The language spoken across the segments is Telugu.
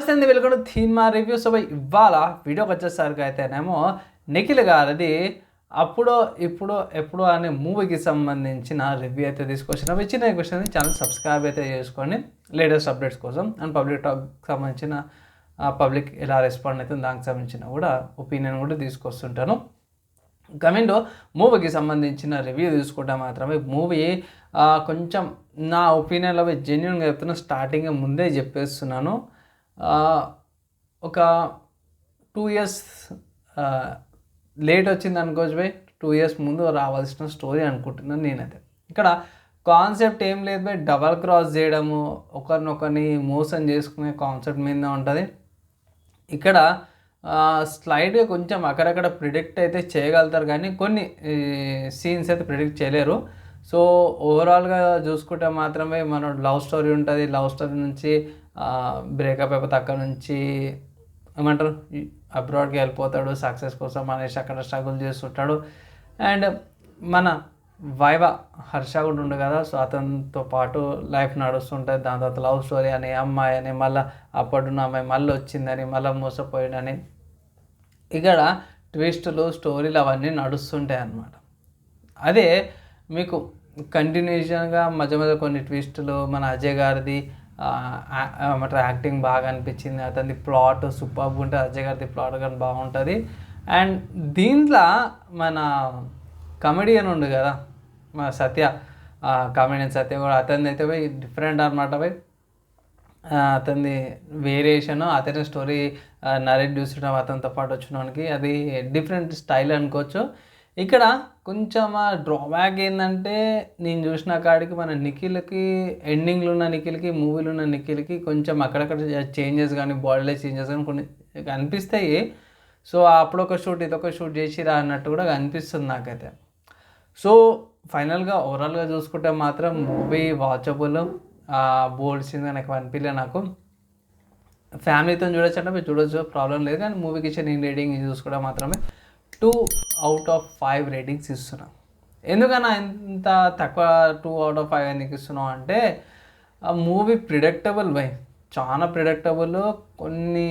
నమస్తే వెలుగుడు థీన్ మా రివ్యూస్ ఇవాళ వీడియోకి వచ్చేసరికి అయితేనేమో నిఖిల్ గారిది అప్పుడో ఇప్పుడు ఎప్పుడో అనే మూవీకి సంబంధించిన రివ్యూ అయితే తీసుకొచ్చిన. చిన్న క్వశ్చన్ ఛానల్ సబ్స్క్రైబ్ అయితే చేసుకోండి. లేటెస్ట్ అప్డేట్స్ కోసం అండ్ పబ్లిక్ టాక్ సంబంధించిన పబ్లిక్ ఎలా రెస్పాండ్ అవుతుంది దానికి సంబంధించిన కూడా ఒపీనియన్ కూడా తీసుకొస్తుంటాను. కమింగ్ మూవీకి సంబంధించిన రివ్యూ తీసుకుంటే మాత్రమే మూవీ కొంచెం నా ఒపీనియన్లో జెన్యున్గా చెప్తున్నా స్టార్టింగ్ ముందే చెప్పేస్తున్నాను. ఒక టూ ఇయర్స్ లేట్ వచ్చింది అనుకోవచ్చు బై టూ ఇయర్స్ ముందు రావాల్సిన స్టోరీ అనుకుంటున్నాను నేనైతే. ఇక్కడ కాన్సెప్ట్ ఏం లేదు బై డబల్ క్రాస్ చేయడము ఒకరినొకరిని మోసం చేసుకునే కాన్సెప్ట్ మీద ఉంటుంది. ఇక్కడ స్లైడ్గా కొంచెం అక్కడక్కడ ప్రిడిక్ట్ అయితే చేయగలుగుతారు కానీ కొన్ని సీన్స్ అయితే ప్రిడిక్ట్ చేయలేరు. సో ఓవరాల్గా చూసుకుంటే మాత్రమే మన లవ్ స్టోరీ ఉంటుంది. లవ్ స్టోరీ నుంచి బ్రేకప్ అయిపోతే అక్కడ నుంచి ఏమంటారు? అబ్రాడ్కి వెళ్ళిపోతాడు సక్సెస్ కోసం అనేసి అక్కడ స్ట్రగుల్ చేస్తుంటాడు. అండ్ మన వైవ హర్ష కూడా ఉండు కదా సో అతనితో పాటు లైఫ్ నడుస్తుంటుంది. దాని తర్వాత లవ్ స్టోరీ అని అమ్మాయి అని మళ్ళీ అప్పుడున్న అమ్మాయి మళ్ళీ వచ్చిందని మళ్ళీ మోసపోయిందని. ఇక్కడ ట్విస్టులు స్టోరీలు అవన్నీ నడుస్తుంటాయి అన్నమాట. అదే మీకు కంటిన్యూషన్గా మధ్య మధ్య కొన్ని ట్విస్టులు మన అజయ్ గారిది ఏమంటారు యాక్టింగ్ బాగా అనిపించింది. అతనిది ప్లాట్ సూపర్గా ఉంటుంది అజయ్ గారిది ప్లాట్ కానీ బాగుంటుంది. అండ్ దీంట్లో మన కమెడియన్ ఉండు కదా మన సత్య కమెడియన్ సత్య కూడా అతనిది అయితే పోయి డిఫరెంట్ అనమాట పోయి అతనిది వేరియేషన్ అతని స్టోరీ నరేట్ చూసిన అతనితో పాటు వచ్చినవానికి అది డిఫరెంట్ స్టైల్ అనుకోవచ్చు. ఇక్కడ కొంచెం డ్రాబ్యాక్ ఏంటంటే నేను చూసిన కాడికి మన నిఖిల్కి ఎండింగ్లో ఉన్న నిఖిల్కి మూవీలో ఉన్న నిఖిల్కి కొంచెం అక్కడక్కడ చేంజెస్ కానీ బాడీలో చేంజెస్ కానీ కొన్ని కనిపిస్తాయి. సో అప్పుడు ఒక షూట్ ఇదొక షూట్ చేసిరా అన్నట్టు కూడా కనిపిస్తుంది నాకైతే. సో ఫైనల్గా ఓవరాల్గా చూసుకుంటే మాత్రం మూవీ వాచబుల్ బోల్డ్ సీన్ నాకు అనిపించలే నాకు. ఫ్యామిలీతో చూడొచ్చు అంటే మీరు చూడొచ్చు ప్రాబ్లం లేదు. కానీ మూవీకి ఇచ్చే నేను రేటింగ్ చూసుకోవడం మాత్రమే two out of five ratings ఇస్తున్నా. ఎందుకన్నా ఇంత తక్కువ టూ అవుట్ ఆఫ్ ఫైవ్ ఎందుకు ఇస్తున్నావు అంటే ఆ మూవీ ప్రిడక్టబుల్ బై చాలా ప్రిడక్టబుల్ కొన్ని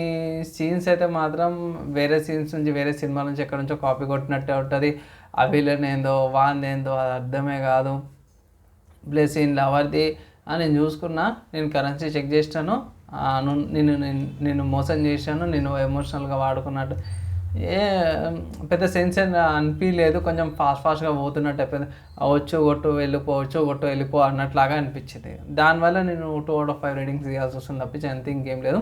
సీన్స్ అయితే మాత్రం వేరే సీన్స్ నుంచి వేరే సినిమా నుంచి ఎక్కడి నుంచో కాపీ కొట్టినట్టే ఉంటుంది. ఆ విలన్ ఏందో వాందేందో అది అర్థమే కాదు. ప్లస్ ఈయన లవర్ది అని నేను చూసుకున్నా. నేను కరెన్సీ చెక్ చేసినాను నిన్ను నిన్ను నేను నేను మోసం చేశాను. నేను ఎమోషనల్గా వాడుకున్నట్టు. ఏ పెద్ద సెన్స్ అనిపించలేదు కొంచెం ఫాస్ట్ ఫాస్ట్గా పోతున్నట్టు అయిపోయింది. వచ్చు కొట్టు వెళ్ళిపో వచ్చు కొట్టు వెళ్ళిపో అన్నట్లాగా అనిపించింది. దానివల్ల నేను two out of five ratings ఇవ్వాల్సి వస్తుంది తప్పించి అంతే ఇంకేం లేదు.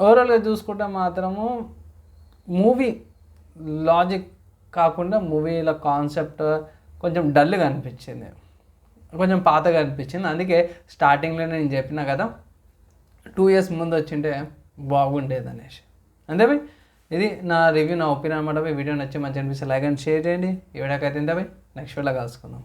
ఓవరాల్గా చూసుకుంటే మాత్రము మూవీ లాజిక్ కాకుండా మూవీల కాన్సెప్ట్ కొంచెం డల్గా అనిపించింది. కొంచెం పాతగా అనిపించింది. అందుకే స్టార్టింగ్లో నేను చెప్పిన కదా టూ ఇయర్స్ ముందు వచ్చింటే బాగుండేది అనేసి. అంతే ఇది నా రివ్యూ నా ఒపీనియన్ అనమాట. వీడియో నచ్చి మంచి అనిపిస్తే లైక్ అండ్ షేర్ చేయండి. ఈ వీడియోకి అయితే ఇంత నెక్స్ట్ వీడియోలో కలుసుకుందాం.